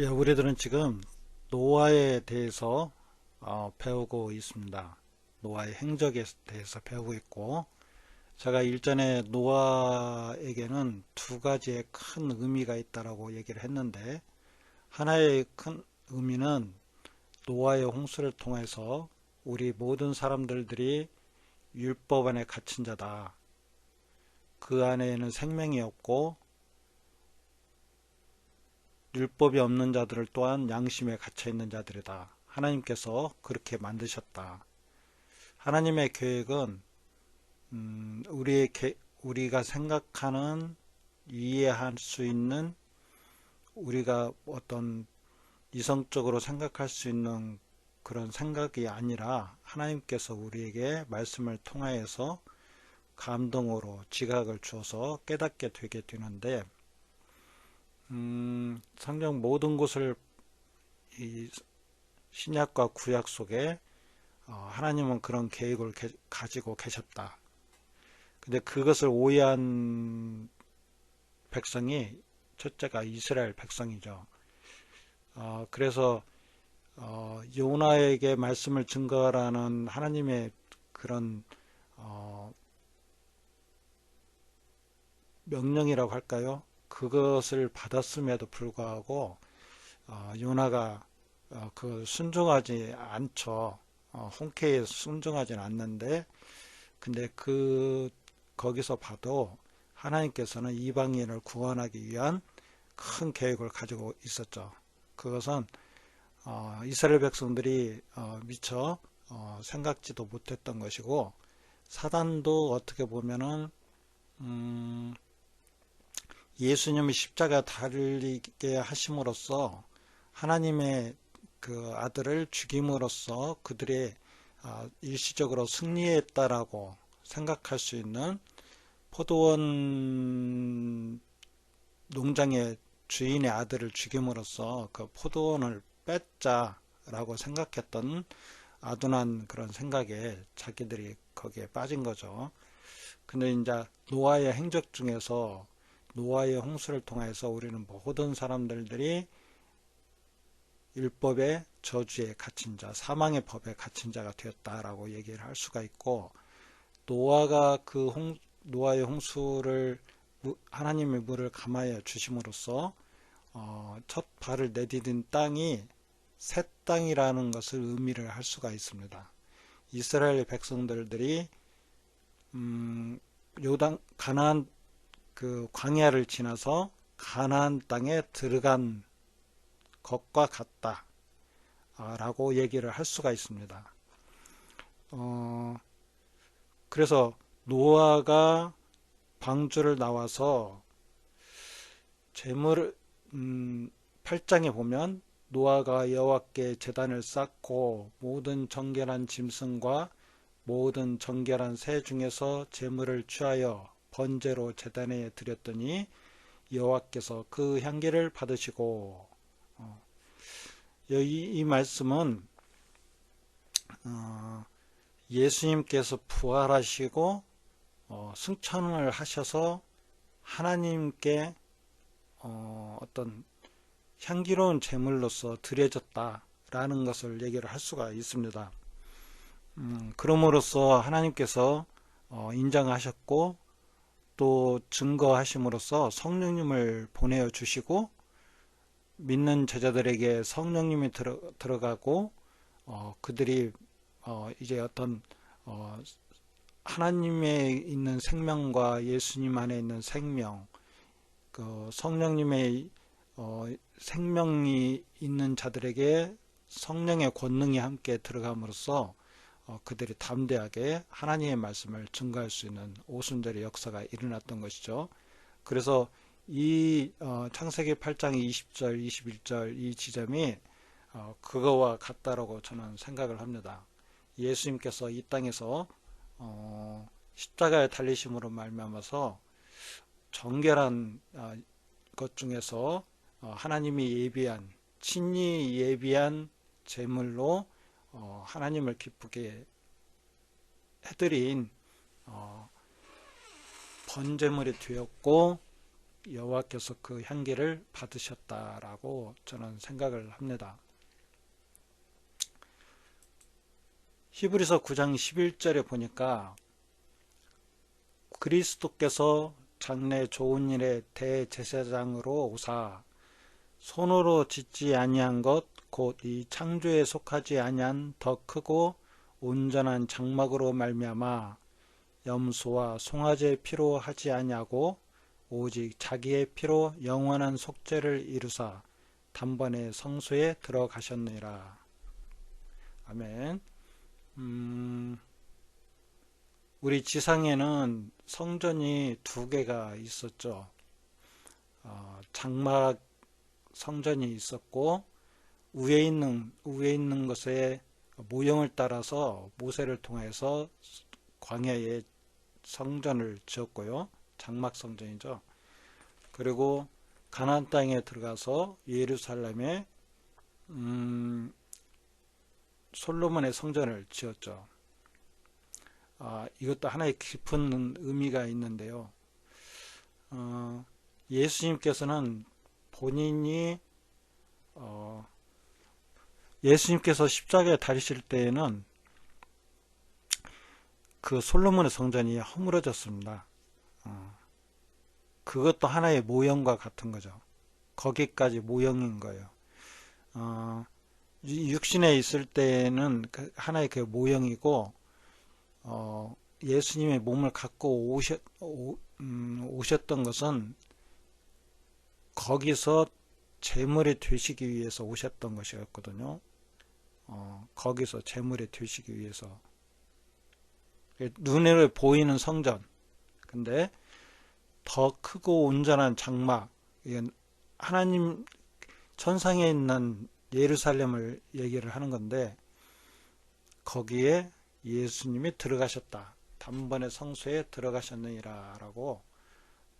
예, 우리들은 지금 노아에 대해서 어, 배우고 있습니다. 노아의 행적에 대해서 배우고 있고 제가 일전에 노아에게는 두 가지의 큰 의미가 있다라고 얘기를 했는데 하나의 큰 의미는 노아의 홍수를 통해서 우리 모든 사람들들이 율법 안에 갇힌 자다. 그 안에는 생명이 없고 율법이 없는 자들을 또한 양심에 갇혀 있는 자들이다. 하나님께서 그렇게 만드셨다. 하나님의 계획은 음, 우리의 개, 우리가 생각하는 이해할 수 있는 우리가 어떤 이성적으로 생각할 수 있는 그런 생각이 아니라 하나님께서 우리에게 말씀을 통하여서 감동으로 지각을 주어서 깨닫게 되게 되는데 음, 성경 모든 곳을 이 신약과 구약 속에 어, 하나님은 그런 계획을 게, 가지고 계셨다. 근데 그것을 오해한 백성이 첫째가 이스라엘 백성이죠. 어, 그래서 어, 요나에게 말씀을 증거하라는 하나님의 그런 어, 명령이라고 할까요? 그것을 받았음에도 불구하고 어, 요나가 어, 그 순종하지 않죠. 어, 홍케에 순종하지는 않는데 근데 그 거기서 봐도 하나님께서는 이방인을 구원하기 위한 큰 계획을 가지고 있었죠. 그것은 어, 이스라엘 백성들이 어, 미처 어, 생각지도 못했던 것이고 사단도 어떻게 보면은 음, 예수님의 십자가 달리게 하심으로써 하나님의 그 아들을 죽임으로써 그들의 아, 일시적으로 승리했다라고 생각할 수 있는 포도원 농장의 주인의 아들을 죽임으로써 그 포도원을 뺐자라고 생각했던 아둔한 그런 생각에 자기들이 거기에 빠진 거죠. 근데 이제 노아의 행적 중에서 노아의 홍수를 통해서 우리는 모든 사람들이 율법의 저주에 갇힌 자, 사망의 법에 갇힌 자가 되었다라고 얘기를 할 수가 있고 노아가 그 홍, 노아의 홍수를 하나님의 물을 감하여 주심으로써 어, 첫 발을 내디딘 땅이 새 땅이라는 것을 의미를 할 수가 있습니다. 이스라엘 백성들이 음, 요당 가나안 그 광야를 지나서 가나안 땅에 들어간 것과 같다 라고 얘기를 할 수가 있습니다. 어, 그래서 노아가 방주를 나와서 재물 음, 8장에 보면 노아가 여호와께 제단을 쌓고 모든 정결한 짐승과 모든 정결한 새 중에서 재물을 취하여 번제로 제단에 드렸더니 여호와께서 그 향기를 받으시고 어, 이, 이 말씀은 어, 예수님께서 부활하시고 어, 승천을 하셔서 하나님께 어, 어떤 향기로운 제물로서 드려졌다라는 것을 얘기를 할 수가 있습니다. 음, 그럼으로써 하나님께서 어, 인정하셨고 또 증거하심으로써 성령님을 보내어 주시고 믿는 제자들에게 성령님이 들어, 들어가고 어, 그들이 어, 이제 어떤 어, 하나님에 있는 생명과 예수님 안에 있는 생명, 그 성령님의 어, 생명이 있는 자들에게 성령의 권능이 함께 들어감으로써 어, 그들이 담대하게 하나님의 말씀을 증거할 수 있는 오순절의 역사가 일어났던 것이죠. 그래서 이 어, 창세기 8장 20절, 21절 이 지점이 어, 그거와 같다라고 저는 생각을 합니다. 예수님께서 이 땅에서 어, 십자가에 달리심으로 말미암아서 정결한 어, 것 중에서 어, 하나님이 예비한 친히 예비한 제물로 어, 하나님을 기쁘게 해드린 어, 번제물이 되었고 여호와께서 그 향기를 받으셨다라고 저는 생각을 합니다. 히브리서 9장 11절에 보니까 그리스도께서 장래 좋은 일의 대제사장으로 오사 손으로 짓지 아니한 것 곧 이 창조에 속하지 아니한 더 크고 온전한 장막으로 말미암아 염소와 송아지의 피로 하지 아니하고 오직 자기의 피로 영원한 속죄를 이루사 단번에 성소에 들어가셨느니라. 아멘. 음, 우리 지상에는 성전이 두 개가 있었죠. 어, 장막 성전이 있었고 위에 있는 위에 있는 것의 모형을 따라서 모세를 통해서 광야에 성전을 지었고요. 장막 성전이죠. 그리고 가나안 땅에 들어가서 예루살렘에 음, 솔로몬의 성전을 지었죠. 아, 이것도 하나의 깊은 의미가 있는데요. 어, 예수님께서는 본인이 어, 예수님께서 십자가에 달리실 때에는 그 솔로몬의 성전이 허물어졌습니다. 어, 그것도 하나의 모형과 같은 거죠. 거기까지 모형인 거예요. 어, 육신에 있을 때는 그 하나의 그 모형이고 어, 예수님의 몸을 갖고 오셨, 오, 음, 오셨던 것은 거기서 제물이 되시기 위해서 오셨던 것이었거든요. 어, 거기서 제물이 되시기 위해서 눈에 보이는 성전 근데 더 크고 온전한 장막 하나님 천상에 있는 예루살렘을 얘기를 하는 건데 거기에 예수님이 들어가셨다. 단번에 성소에 들어가셨느니라 라고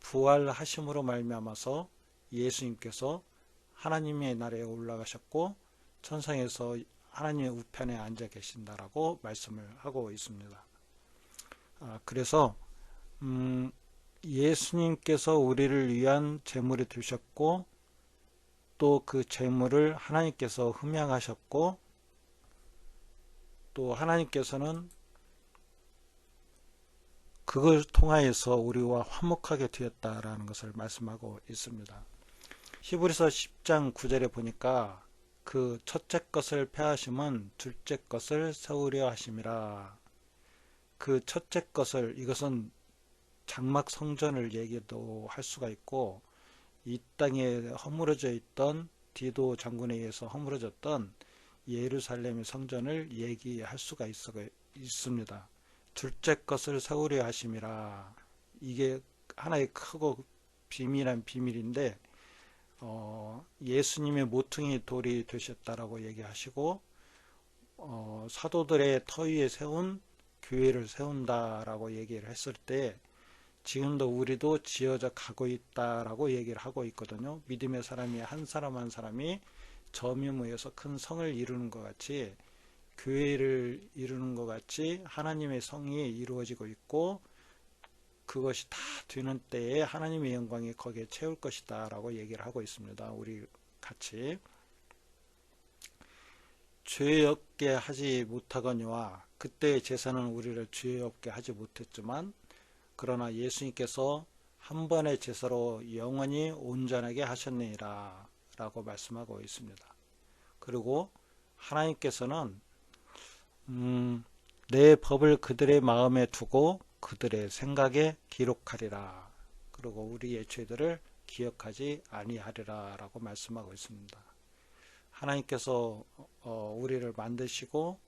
부활하심으로 말미암아서 예수님께서 하나님의 나라에 올라가셨고 천상에서 하나님의 우편에 앉아 계신다라고 말씀을 하고 있습니다. 아, 그래서 음, 예수님께서 우리를 위한 제물이 되셨고 또 그 제물을 하나님께서 흠양하셨고 또 하나님께서는 그걸 통하여서 우리와 화목하게 되었다라는 것을 말씀하고 있습니다. 히브리서 10장 9절에 보니까 그 첫째 것을 패하심은 둘째 것을 세우려 하심이라. 그 첫째 것을 이것은 장막 성전을 얘기도 할 수가 있고 이 땅에 허물어져 있던 디도 장군에 의해서 허물어졌던 예루살렘의 성전을 얘기할 수가 있어, 있습니다. 둘째 것을 세우려 하심이라 이게 하나의 크고 비밀한 비밀인데 어, 예수님의 모퉁이 돌이 되셨다라고 얘기하시고 어, 사도들의 터 위에 세운 교회를 세운다라고 얘기를 했을 때 지금도 우리도 지어져 가고 있다라고 얘기를 하고 있거든요. 믿음의 사람이 한 사람 한 사람이 모여서 큰 성을 이루는 것 같이 교회를 이루는 것 같이 하나님의 성이 이루어지고 있고 그것이 다 되는 때에 하나님의 영광이 거기에 채울 것이다 라고 얘기를 하고 있습니다. 우리 같이 죄 없게 하지 못하거니와 그때의 제사는 우리를 죄 없게 하지 못했지만 그러나 예수님께서 한 번의 제사로 영원히 온전하게 하셨느니라 라고 말씀하고 있습니다. 그리고 하나님께서는 음, 내 법을 그들의 마음에 두고 그들의 생각에 기록하리라. 그리고 우리의 죄들을 기억하지 아니하리라 라고 말씀하고 있습니다. 하나님께서 어, 우리를 만드시고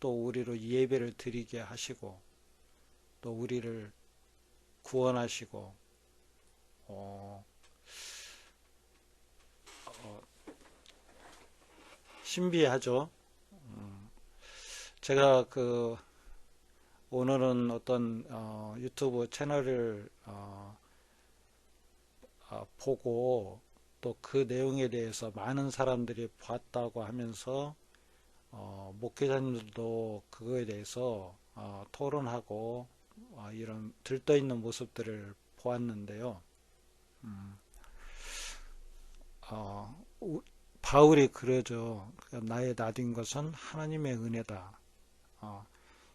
또 우리로 예배를 드리게 하시고 또 우리를 구원하시고 어, 어, 신비하죠. 음, 제가 그 오늘은 어떤 어, 유튜브 채널을 어, 어, 보고 또 그 내용에 대해서 많은 사람들이 봤다고 하면서 어, 목회자님들도 그거에 대해서 어, 토론하고 어, 이런 들떠있는 모습들을 보았는데요. 음, 바울이 그러죠. 나의 나된 것은 하나님의 은혜다.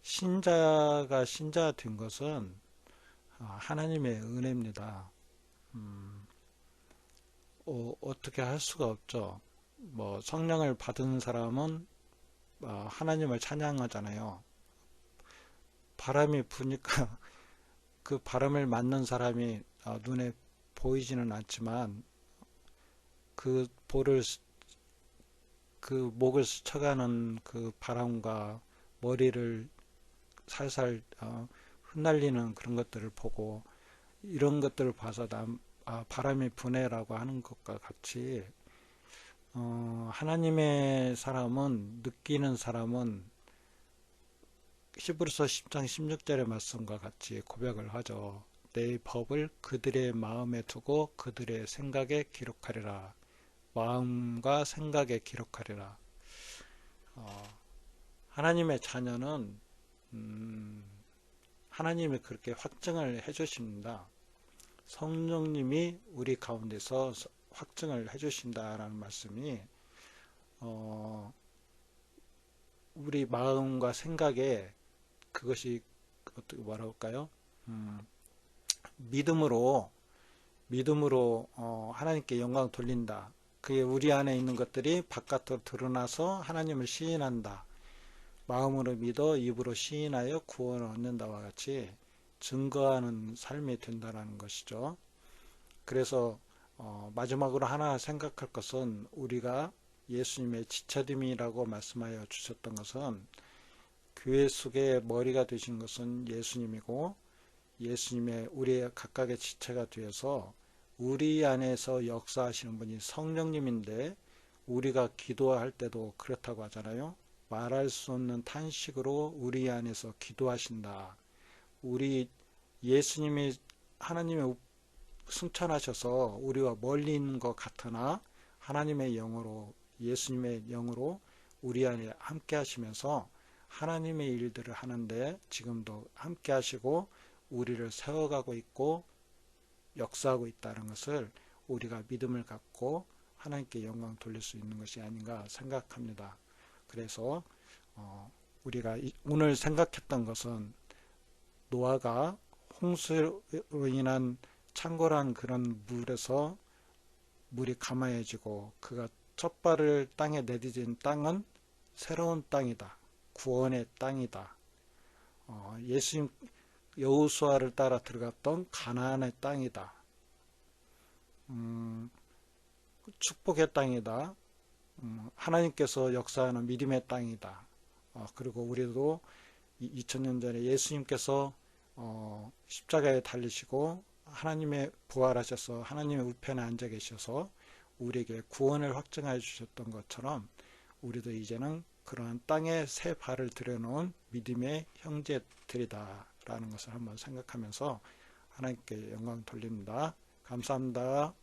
어, 신자가 신자 된 것은 어, 하나님의 은혜입니다. 음, 어, 어떻게 할 수가 없죠. 뭐 성령을 받은 사람은 어, 하나님을 찬양하잖아요. 바람이 부니까 그 바람을 맞는 사람이 어, 눈에 보이지는 않지만 그 볼을 스- 그 목을 스쳐가는 그 바람과 머리를 살살 어, 흩날리는 그런 것들을 보고 이런 것들을 봐서 남, 아, 바람이 부네라고 하는 것과 같이 어, 하나님의 사람은 느끼는 사람은 히브리서 10장 16절의 말씀과 같이 고백을 하죠. 내 법을 그들의 마음에 두고 그들의 생각에 기록하리라. 마음과 생각에 기록하리라. 어, 하나님의 자녀는 음, 하나님이 그렇게 확증을 해주십니다. 성령님이 우리 가운데서 서- 확증을 해주신다라는 말씀이 어, 우리 마음과 생각에 그것이 어떻게 말할까요? 음, 믿음으로 믿음으로 어, 하나님께 영광 돌린다. 그게 우리 안에 있는 것들이 바깥으로 드러나서 하나님을 시인한다. 마음으로 믿어 입으로 시인하여 구원을 얻는다와 같이 증거하는 삶이 된다는 것이죠. 그래서 어, 마지막으로 하나 생각할 것은 우리가 예수님의 지체됨이라고 말씀하여 주셨던 것은 교회 속의 머리가 되신 것은 예수님이고 예수님의 우리의 각각의 지체가 되어서 우리 안에서 역사하시는 분이 성령님인데 우리가 기도할 때도 그렇다고 하잖아요. 말할 수 없는 탄식으로 우리 안에서 기도하신다. 우리 예수님이 하나님의 승천하셔서 우리와 멀리 있는 것 같으나 하나님의 영으로 예수님의 영으로 우리 안에 함께 하시면서 하나님의 일들을 하는데 지금도 함께 하시고 우리를 세워가고 있고 역사하고 있다는 것을 우리가 믿음을 갖고 하나님께 영광 돌릴 수 있는 것이 아닌가 생각합니다. 그래서 어, 우리가 이- 오늘 생각했던 것은 노아가 홍수로 인한 창궐한 그런 물에서 물이 가마해지고 그가 첫 발을 땅에 내디딘 땅은 새로운 땅이다. 구원의 땅이다. 어, 예수님 여호수아를 따라 들어갔던 가나안의 땅이다. 음, 축복의 땅이다. 음, 하나님께서 역사하는 믿음의 땅이다. 어, 그리고 우리도 2000년 전에 예수님께서 어, 십자가에 달리시고 하나님의 부활하셔서 하나님의 우편에 앉아 계셔서 우리에게 구원을 확증해 주셨던 것처럼 우리도 이제는 그러한 땅에 새 발을 들여놓은 믿음의 형제들이다라는 것을 한번 생각하면서 하나님께 영광 돌립니다. 감사합니다.